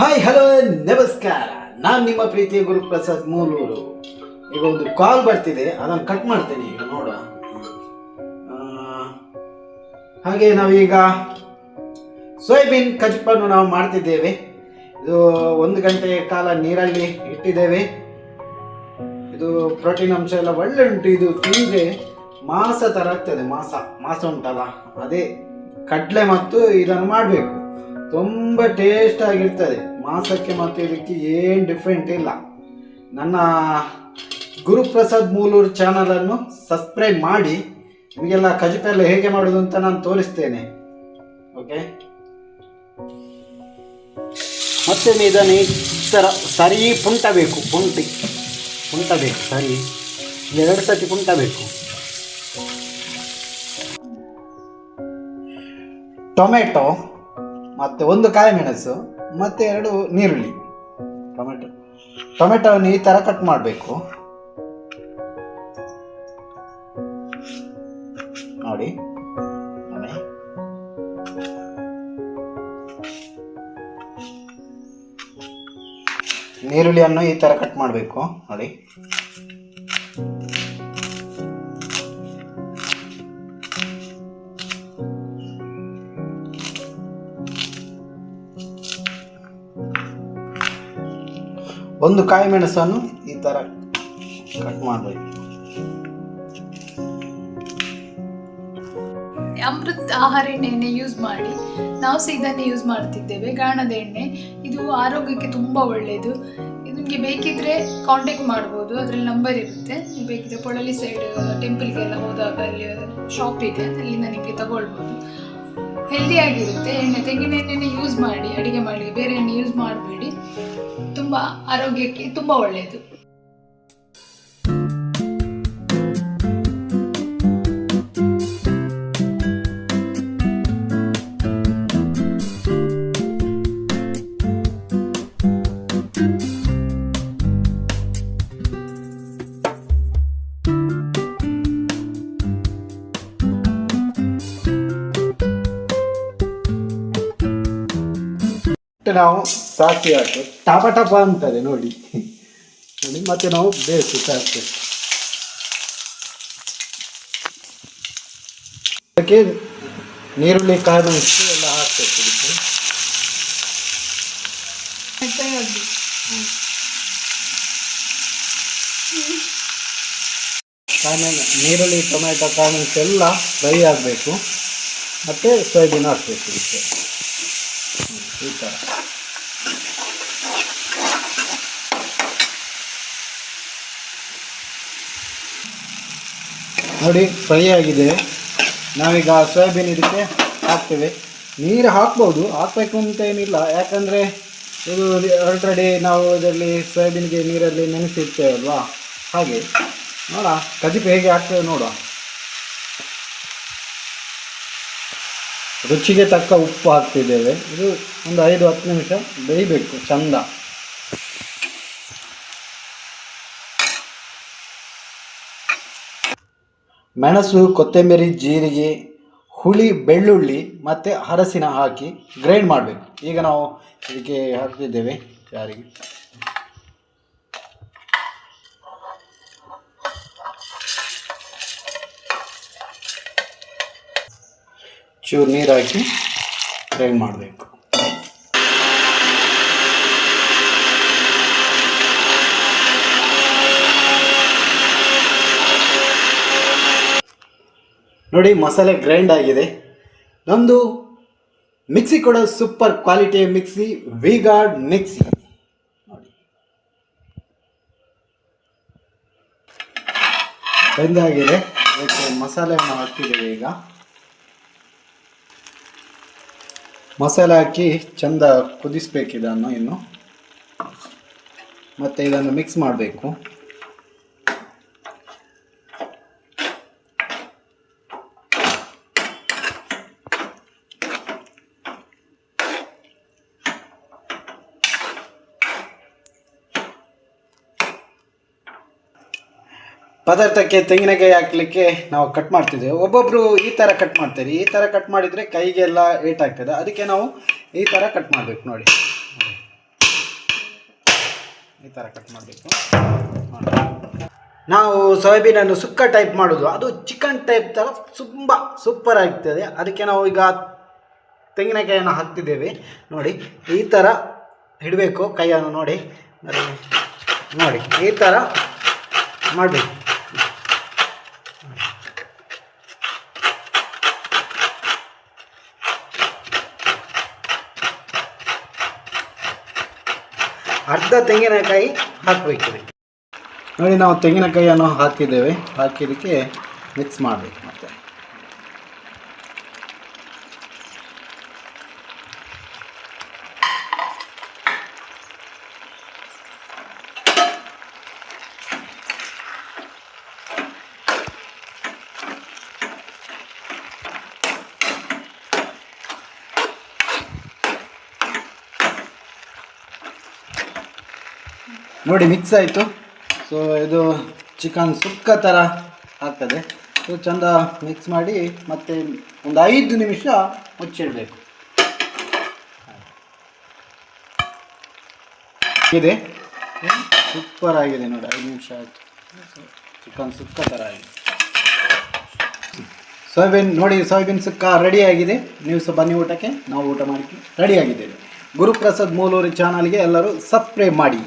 Hi hello ನಮಸ್ಕಾರ. ನಾನು ನಿಮ್ಮ ಪ್ರೀತಿಯ ಗುರುಪ್ರಸಾದ್ ಮೂಲೂರು. ಈಗ ಒಂದು ಕಾಲ್ ಬರ್ತಿದೆ, ಅದನ್ನು ಕಟ್ ಮಾಡ್ತೇನೆ ಈಗ ನೋಡ ಹಾಗೆ ನಾವೀಗ ಸೋಯಾಬೀನ್ ಕಜ್ಪನ್ನು ನಾವು ಮಾಡ್ತಿದ್ದೇವೆ. ಇದು ಒಂದು ಗಂಟೆ ಕಾಲ ನೀರಲ್ಲಿ ಇಟ್ಟಿದ್ದೇವೆ. ಇದು ಪ್ರೋಟೀನ್ ಅಂಶ ಎಲ್ಲ ಒಳ್ಳೆ ಉಂಟು. ಇದು ತಿಂದರೆ ಮಾಸ ಥರ ಆಗ್ತದೆ, ಮಾಸ ಮಾಸ ಉಂಟಲ್ಲ? ಅದೇ ಕಡಲೆ ಮತ್ತು ಇದನ್ನು ಮಾಡಬೇಕು. ತುಂಬ ಟೇಸ್ಟ್ ಆಗಿರ್ತದೆ. ಮಾಂಸಕ್ಕೆ ಮತ್ತು ಇದಕ್ಕೆ ಏನು ಡಿಫ್ರೆಂಟ್ ಇಲ್ಲ. ನನ್ನ ಗುರುಪ್ರಸಾದ್ ಮೂಲೂರು ಚಾನಲನ್ನು ಸಬ್ಸ್ಕ್ರೈಬ್ ಮಾಡಿ, ನಿಮಗೆಲ್ಲ ಕಜುಪೆಲ್ಲ ಹೇಗೆ ಮಾಡೋದು ಅಂತ ನಾನು ತೋರಿಸ್ತೇನೆ. ಓಕೆ ಮತ್ತೆ ಇದನ್ನು ಈ ಥರ ಸರಿ ಪುಂಟಬೇಕು, ಪುಂಟಿ. ಪುಂಟಬೇಕು, ಸರಿ. ಎರಡು ಸತಿ ಪುಂಟಬೇಕು. ಟೊಮೆಟೊ, ಮತ್ತು ಒಂದು ಕಾಯಿ ಮೆಣಸು. ಮತ್ತು ಎರಡು ನೀರುಳ್ಳಿ. ಟೊಮೆಟೊ. ಟೊಮೆಟೊವನ್ನು ಈ ಥರ ಕಟ್ ಮಾಡಬೇಕು. ನೋಡಿ. ನೀರುಳ್ಳಿಯನ್ನು ಈ ಥರ ಕಟ್ ಮಾಡಬೇಕು. ನೋಡಿ. ಒಂದು ಕಾಯಿ ಮೆಣಸನ್ನು ಈ ಥರ ಕಟ್ ಮಾಡಬೇಕು. ಅಮೃತ್ ಆಹಾರ ಎಣ್ಣೆಯನ್ನು ಯೂಸ್ ಮಾಡಿ. ನಾವು ಸಹ ಇದನ್ನೇ ಯೂಸ್ ಮಾಡ್ತಿದ್ದೇವೆ, ಗಾಣದ ಎಣ್ಣೆ. ಇದು ಆರೋಗ್ಯಕ್ಕೆ ತುಂಬ ಒಳ್ಳೆಯದು ನಿಮಗೆ ಬೇಕಿದ್ರೆ ಕಾಂಟ್ಯಾಕ್ಟ್ ಮಾಡ್ಬೋದು, ಅದರಲ್ಲಿ ನಂಬರ್ ಇರುತ್ತೆ. ನೀವು ಬೇಕಿದ್ರೆ ಪೊಳಲಿ ಸೈಡ್ ಟೆಂಪಲ್ಗೆಲ್ಲ ಹೋದಾಗ ಅಲ್ಲಿ ಶಾಪ್ ಇದೆ, ಅಲ್ಲಿಂದ ನಿಮಗೆ ತಗೊಳ್ಬೋದು. ಹೆಲ್ದಿ ಆಗಿರುತ್ತೆ, ಎಣ್ಣೆ ತೆಂಗಿನ ಎಣ್ಣೆನೇ ಯೂಸ್ ಮಾಡಿ, ಅಡುಗೆ ಮಾಡಿ, ಬೇರೆ ಎಣ್ಣೆ ಯೂಸ್ ಮಾಡಬೇಡಿ. ತುಂಬ ಆರೋಗ್ಯಕ್ಕೆ ತುಂಬ ಒಳ್ಳೆಯದು ಮತ್ತೆ ನಾವು ಸಾಸಿವೆ ಹಾಕಿ. ಟಪ ಟಪ ಅಂತಾರೆ ನೋಡಿ. ನೋಡಿ, ಮತ್ತೆ ನಾವು ಬೇಯಿಸಿ ಸಾಸಿವೆ ಅದಕ್ಕೆ ನೀರುಳ್ಳಿ ಕಾಯಿ ಇಷ್ಟು ಎಲ್ಲ ಹಾಕ್ಬೇಕು ನೀರುಳ್ಳಿ ಟೊಮೆಟೊ ಮೆಣಸು ಎಲ್ಲ ಫ್ರೈ ಆಗಬೇಕು. ಮತ್ತೆ ಸೋಯಾಬೀನ್ ಹಾಕ್ಬೇಕು ಇದಕ್ಕೆ. ಈ ನೋಡಿ, ಫ್ರೈ ಆಗಿದೆ. ನಾವೀಗ ಸೋಯಾಬೀನ್ ಇದಕ್ಕೆ ಹಾಕ್ತೇವೆ. ನೀರು ಹಾಕ್ಬೋದು, ಹಾಕಬೇಕು ಅಂತ ಏನಿಲ್ಲ. ಯಾಕಂದರೆ ಇದು ಆಲ್ರೆಡಿ ನಾವು ಇದರಲ್ಲಿ ಸೋಯಾಬೀನ್ಗೆ ನೀರಲ್ಲಿ ನೆನೆಸಿರ್ತೇವಲ್ವಾ? ಹಾಗೆ. ನೋಡ ಕಜಿಪು ಹೇಗೆ ಹಾಕ್ತೇವೆ ನೋಡುವ. ರುಚಿಗೆ ತಕ್ಕ ಉಪ್ಪು ಹಾಕ್ತಿದ್ದೇವೆ. ಇದು ಒಂದು ಐದು ಹತ್ತು ನಿಮಿಷ ಬೇಯಬೇಕು, ಚಂದ. ಮೆಣಸು, ಕೊತ್ತಂಬರಿ, ಜೀರಿಗೆ, ಹುಳಿ, ಬೆಳ್ಳುಳ್ಳಿ ಮತ್ತು ಹರಸಿನ ಹಾಕಿ ಗ್ರೈಂಡ್ ಮಾಡಬೇಕು. ಈಗ ನಾವು ಇದಕ್ಕೆ ಹಾಕ್ತಿದ್ದೇವೆ ಯಾರಿಗೆ? ಚೂರು ನೀರು ಹಾಕಿ ಫ್ರೈ ಮಾಡಬೇಕು. ನೋಡಿ ಮಸಾಲೆ ಗ್ರೈಂಡ್ ಆಗಿದೆ. ನಮ್ಮದು ಮಿಕ್ಸಿ ಕೂಡ super quality mixie V-Guard mixie. ನೋಡಿ. ಬೆಂದಾಗಿದೆ. ಮಸಾಲೆ ಮಸಾಲೆಯನ್ನು ಹಾಕ್ತಿದ್ದೇವೆ ಈಗ. ಮಸಾಲೆ ಹಾಕಿ ಚಂದ ಕುದಿಸ್ಬೇಕು ಇದನ್ನು ಇನ್ನು. ಮತ್ತು ಇದನ್ನು ಮಿಕ್ಸ್ ಮಾಡಬೇಕು. ಪದಾರ್ಥಕ್ಕೆ ತೆಂಗಿನಕಾಯಿ ಹಾಕ್ಲಿಕ್ಕೆ ನಾವು ಕಟ್ ಮಾಡ್ತಿದ್ದೇವೆ. ಒಬ್ಬೊಬ್ಬರು ಈ ಥರ ಕಟ್ ಮಾಡ್ತಾರೆ. ಈ ಥರ ಕಟ್ ಮಾಡಿದರೆ ಕೈಗೆಲ್ಲ ಆಗ್ತದೆ. ಅದಕ್ಕೆ ನಾವು ಈ ಥರ ಕಟ್ ಮಾಡಬೇಕು ನೋಡಿ. ಈ ಥರ ಕಟ್ ಮಾಡಬೇಕು. ನಾವು ಸೋಯಾಬೀನನ್ನು ಸುಕ್ಕ ಟೈಪ್ ಮಾಡೋದು. ಅದು ಚಿಕನ್ ಟೈಪ್ ಥರ ತುಂಬ ಸೂಪರ್ ಆಗ್ತದೆ. ಅದಕ್ಕೆ ನಾವು ಈಗ ತೆಂಗಿನಕಾಯಿಯನ್ನು ಹಾಕ್ತಿದ್ದೇವೆ. ನೋಡಿ, ಈ ಥರ ಹಿಡಬೇಕು ಕೈಯನ್ನು ನೋಡಿ. ನೋಡಿ, ಈ ಥರ ಮಾಡಬೇಕು. ಅರ್ಧ ತೆಂಗಿನಕಾಯಿ ಹಾಕಬೇಕು. ನೋಡಿ ನಾವು ತೆಂಗಿನಕಾಯಿಯನ್ನು ಹಾಕಿದ್ದೇವೆ. ಹಾಕಿದ್ದಕ್ಕೆ ಮಿಕ್ಸ್ ಮಾಡಬೇಕು ಮತ್ತೆ. ನೋಡಿ ಮಿಕ್ಸ್ ಆಯಿತು. ಸೊ ಇದು ಚಿಕನ್ ಸುಕ್ಕ ಥರ ಆಗ್ತದೆ. ಸೊ ಚಂದ ಮಿಕ್ಸ್ ಮಾಡಿ ಮತ್ತೆ ಒಂದು ಐದು ನಿಮಿಷ ಮುಚ್ಚಿಡಬೇಕು. ಇದೆ ಸೂಪರ್ ಆಗಿದೆ ನೋಡಿ, ಐದು ನಿಮಿಷ ಆಯಿತು. ಚಿಕನ್ ಸುಕ್ಕ ಥರ ಆಗಿದೆ. ಸೋಯಾಬೀನ್, ನೋಡಿ ಸೋಯಾಬೀನ್ ಸುಕ್ಕ ಆಗಿದೆ. ನೀವು ಸಹ ಬನ್ನಿ ಊಟಕ್ಕೆ, ನಾವು ಊಟ ಮಾಡಿ ರೆಡಿ ಆಗಿದ್ದೇವೆ. ಗುರುಪ್ರಸಾದ್ ಮೂಲೂರಿ ಚಾನಲ್ಗೆ ಎಲ್ಲರೂ ಸಬ್ಸ್ಕ್ರೈಬ್ ಮಾಡಿ.